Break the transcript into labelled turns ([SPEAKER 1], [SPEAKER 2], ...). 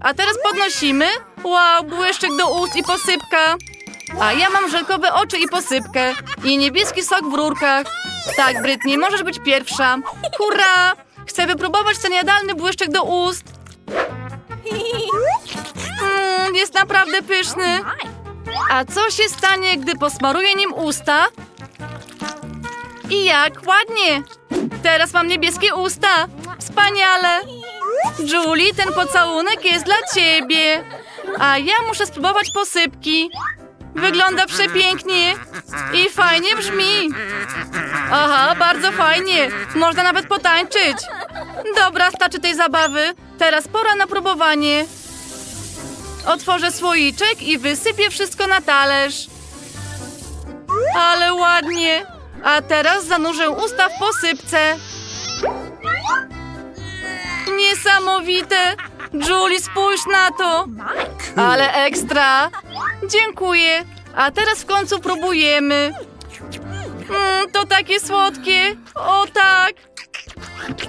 [SPEAKER 1] A teraz podnosimy. Wow, błyszczyk do ust i posypka. A ja mam żelkowe oczy i posypkę. I niebieski sok w rurkach. Tak, Brytni, możesz być pierwsza. Hurra! Chcę wypróbować ten jadalny błyszczyk do ust. Mm, jest naprawdę pyszny. A co się stanie, gdy posmaruję nim usta? I jak ładnie! Teraz mam niebieskie usta. Wspaniale! Julie, ten pocałunek jest dla ciebie. A ja muszę spróbować posypki. Wygląda przepięknie i fajnie brzmi. Aha, bardzo fajnie. Można nawet potańczyć. Dobra, starczy tej zabawy. Teraz pora na próbowanie. Otworzę słoiczek i wysypię wszystko na talerz. Ale ładnie. A teraz zanurzę usta w posypce. Niesamowite! Julie, spójrz na to! Ale ekstra! Dziękuję! A teraz w końcu próbujemy. Mm, to takie słodkie! O!